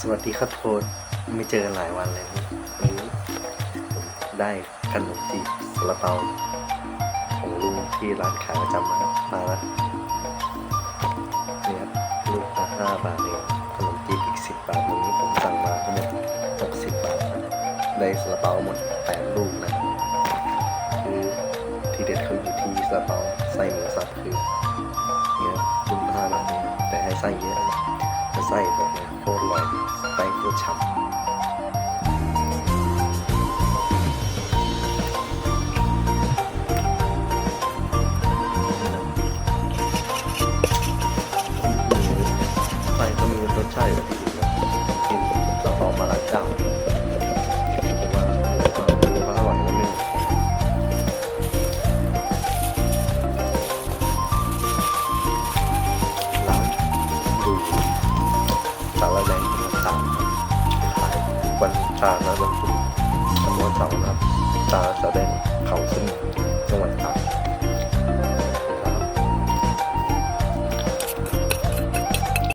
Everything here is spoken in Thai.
สวัสดีครับโทนไม่เจอกันหลายวันเลยวันนี้ผมได้ขนมจีบซาลาเปาของลุงที่ร้านขายประจำมาครับมาแล้วนี่ครับลูกละห้าบาทเองขนมจีบอีกสิบบาทวันนี้ผมสั่งมาทั้งหมดหกสิบบาทได้ซาลาเปาหมดแปดลูกนะคือที่เด็ดเขาอยู่ที่ซาลาเปาไส้หมูสับคือเนี่ยลูกละห้าบาทเองแต่ให้ไส้เยอะนะ ใส่แบบนี้โคตรลอยแป้งโคตรฉ่ำไส้ก็มีรสชาติแบบ ตาและวันพุธจำนวนเสาร์นะครับตาแสดงเขาส